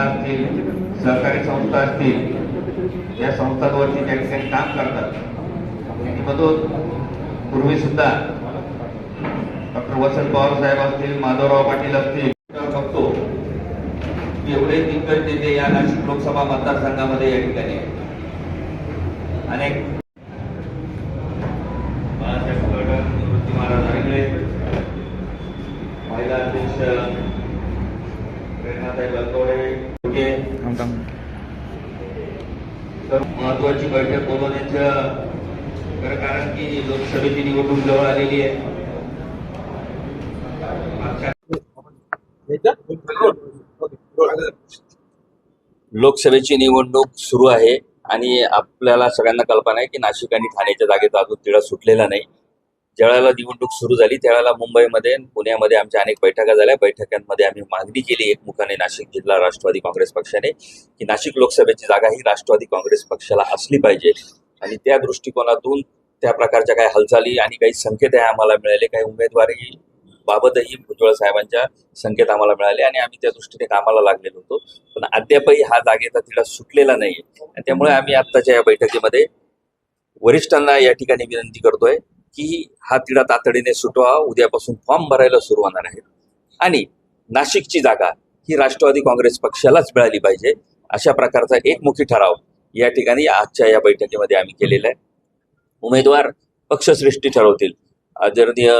असतील सहकारी संस्था असतील या संस्थांवरती त्या ठिकाणी काम करतात आणि पूर्वी सुद्धा डॉक्टर वसंत पवार साहेब असतील माधवराव पाटील असतील बघतो एवढे दिग्गज नेते या नाशिक लोकसभा मतदारसंघामध्ये या ठिकाणी आहेत. अनेक बाळासाहेब फुलकर, निवृत्ती महाराज आंगळे महिला अध्यक्ष प्रेरणाताई लतोडे फुके, तर महत्वाची बैठक बोलवण्याचं खरं कारण की लोकसभेची निवडणूक जवळ आलेली आहे. लोकसभेची निवडणूक सुरू आहे आणि आपल्याला सगळ्यांना कल्पना आहे की नाशिक आणि ठाण्याच्या जागेचा अजून तिढा सुटलेला नाही. ज्यावेळेला निवडणूक सुरू झाली त्यावेळेला मुंबईमध्ये पुण्यामध्ये आमच्या अनेक बैठका झाल्या. बैठकांमध्ये आम्ही मागणी केली एकमुखाने नाशिक जिल्हा राष्ट्रवादी काँग्रेस पक्षाने की नाशिक लोकसभेची जागा ही राष्ट्रवादी काँग्रेस पक्षाला असली पाहिजे. आणि त्या दृष्टिकोनातून त्या प्रकारच्या काही हालचाली आणि काही संकेतही आम्हाला मिळाले. काही उमेदवारी बाबतही भुजबळ साहेबांच्या संकेत आम्हाला मिळाले आणि आम्ही त्या दृष्टीने कामाला लागलेलो होतो. पण अद्यापही हा जागेचा तिला सुटलेला नाही आणि त्यामुळे आम्ही आत्ताच्या या बैठकीमध्ये वरिष्ठांना या ठिकाणी विनंती करतोय की हा तिढा तातडीने सुटवा उद्यापासून फॉर्म भरायला सुरू होणार आहे. आणि नाशिकची जागा ही राष्ट्रवादी काँग्रेस पक्षालाच मिळाली पाहिजे अशा प्रकारचा एकमुखी ठराव या ठिकाणी आजच्या या बैठकीमध्ये आम्ही केलेला आहे. उमेदवार पक्षश्रेष्ठी ठरवतील. आदरणीय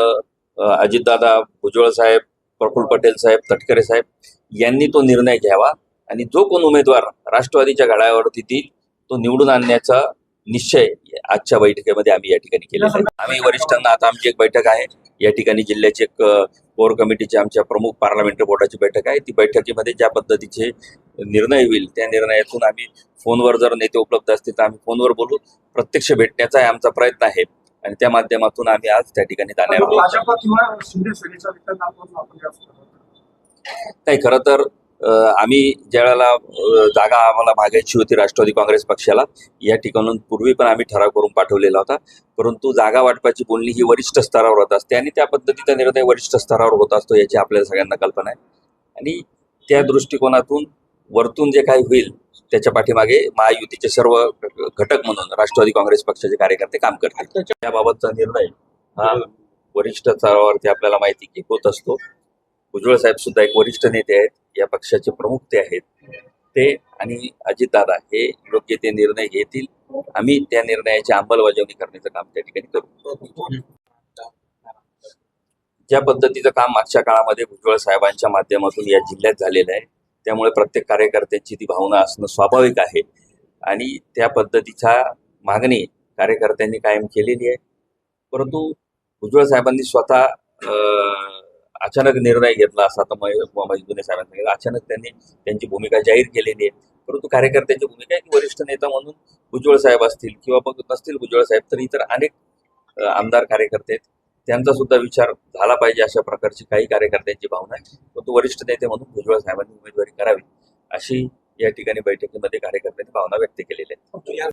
अजितदादा भुजबळ साहेब प्रफुल्ल पटेल साहेब तटकरे साहेब यांनी तो निर्णय घ्यावा आणि जो कोण उमेदवार राष्ट्रवादीच्या घड्यावरती येईल तो निवडून आणण्याचा निश्चय आजच्या बैठकीमध्ये आम्ही या ठिकाणी केला आम्ही वरिष्ठांना आता आमची एक बैठक आहे. या ठिकाणी जिल्ह्याची एक कोर कमिटीची आमच्या प्रमुख पार्लमेंटरी बोर्डाची बैठक आहे. ती बैठकीमध्ये ज्या पद्धतीचे निर्णय होईल त्या निर्णयातून आम्ही फोनवर जर नेते उपलब्ध असतील तर आम्ही फोनवर बोलू. प्रत्यक्ष भेटण्याचा आमचा प्रयत्न आहे आणि त्या माध्यमातून आम्ही आज त्या ठिकाणी जाणार आहोत. नाही खरं तर आम्ही ज्या वेळेला जागा आम्हाला मागायची होती राष्ट्रवादी काँग्रेस पक्षाला या ठिकाणून पूर्वी पण आम्ही ठराव करून पाठवलेला होता. परंतु जागा वाटपाची बोलणी ही वरिष्ठ स्तरावर होत असते आणि त्या पद्धतीचा निर्णय वरिष्ठ स्तरावर होत असतो याची आपल्याला सगळ्यांना कल्पना आहे. आणि त्या दृष्टिकोनातून वरतून जे काही होईल त्याच्या पाठीमागे महायुतीचे सर्व घटक म्हणून राष्ट्रवादी काँग्रेस पक्षाचे कार्यकर्ते काम करतात त्याबाबतचा निर्णय हा वरिष्ठ स्तरावरती आपल्याला माहिती की होत असतो. भुजबळ साहेब सुद्धा एक वरिष्ठ नेते आहेत या पक्षाचे प्रमुख ते आहेत. ते आणि अजितदादा हे योग्य ते निर्णय घेतील. आम्ही त्या निर्णयाची अंमलबजावणी करण्याचं काम त्या ठिकाणी करू. ज्या पद्धतीचं काम मागच्या काळामध्ये भुजबळ साहेबांच्या माध्यमातून या जिल्ह्यात झालेलं आहे त्यामुळे प्रत्येक कार्यकर्त्यांची ती भावना असणं स्वाभाविक आहे. आणि त्या पद्धतीच्या मागणी कार्यकर्त्यांनी कायम केलेली आहे. परंतु भुजबळ साहेबांनी स्वतः अचानक निर्णय घेतला असा तर जुने साहेबांनी सांगितलं. अचानक त्यांनी त्यांची भूमिका जाहीर केलेली आहे. परंतु कार्यकर्त्यांची भूमिका आहे की वरिष्ठ नेता म्हणून भुजबळ साहेब असतील किंवा मग नसतील भुजबळ साहेब तर इतर अनेक आमदार कार्यकर्ते आहेत. त्यांचा सुद्धा विचार झाला पाहिजे अशा प्रकारची काही कार्यकर्त्यांची भावना आहे. परंतु वरिष्ठ नेते म्हणून भुजबळ साहेबांनी उमेदवारी करावी अशी या ठिकाणी बैठकीमध्ये कार्यकर्त्यांनी भावना व्यक्त केलेली आहे